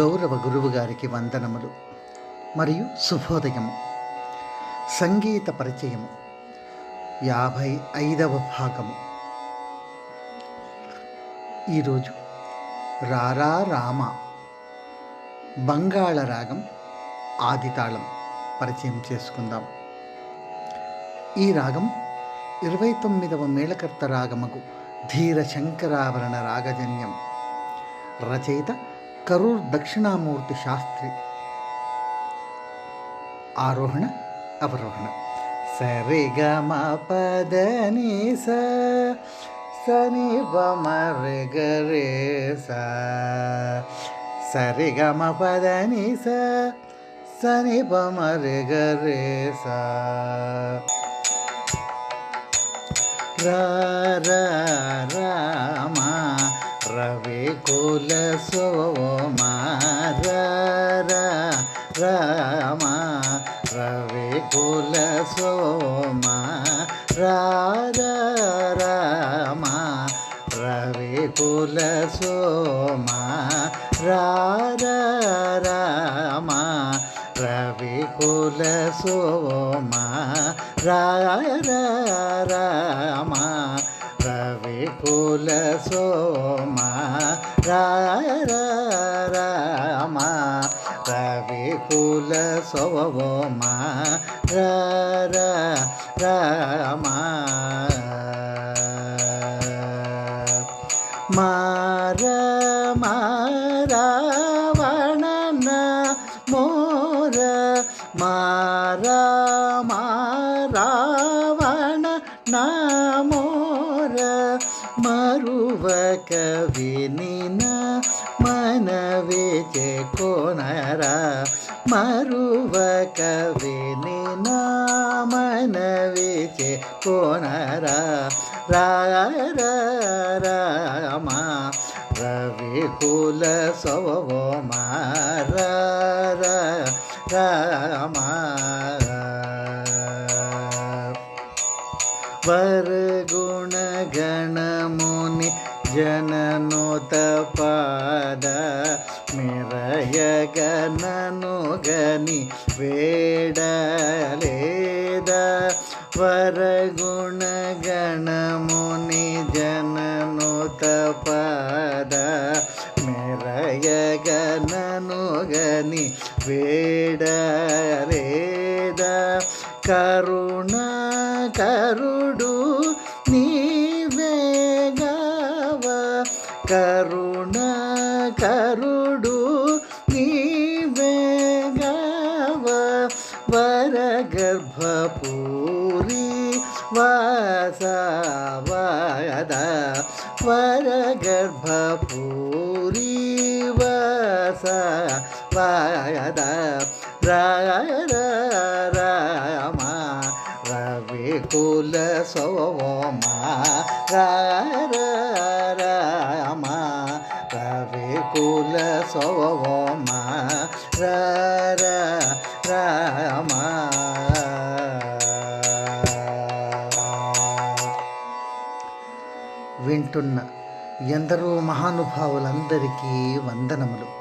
గౌరవ గురువు గారికి వందనములు మరియు శుభోదయము. సంగీత పరిచయము. యాభై ఐదవ భాగము. ఈరోజు రారా రామ బంగాళ రాగం ఆదితాళం పరిచయం చేసుకుందాం. ఈ రాగం ఇరవై తొమ్మిదవ మేళకర్త రాగముకు ధీర శంకరాభరణ రాగజన్యం. రచయిత करूर् दक्षिणामूर्तिशास्त्री आरोहण अवरोहण। स रे ग म प नि स नि प म रे ग रे सा स रे ग म प नि स नि प म सरि ग रे पम रा रा रा రవి కుల సోమ రా రామ రవి కుల సోమ రా రా రామ రవి కుల సోమ రా రా రామ. రవి కుల సోమ రా రా రామ రవి కుల సోమ రా రా రామ మార మారావణ మోర మార మారావణ నామోర మరువ కవినిన మనవే కోనర మరువ కవినిన మనవే కోనర రామ రవి కుల సోమ రామ. परगुणगणमुनि जननोतपाद मिरय गणनु गनि वेडलेद परगुणगणमुनि जननोतपाद मिरय गणनु गनि वेडले కరుణ కరుడు నీవేగవ కరుణ కరుడు నీవేగవ వరగర్భపూరి వాసవద. వరగర్భపూరి వాసవద. రామ కుల సోమ రామ. రవి కుల సోమ రామ. వింటున్న ఎందరో మహానుభావులందరికీ వందనములు.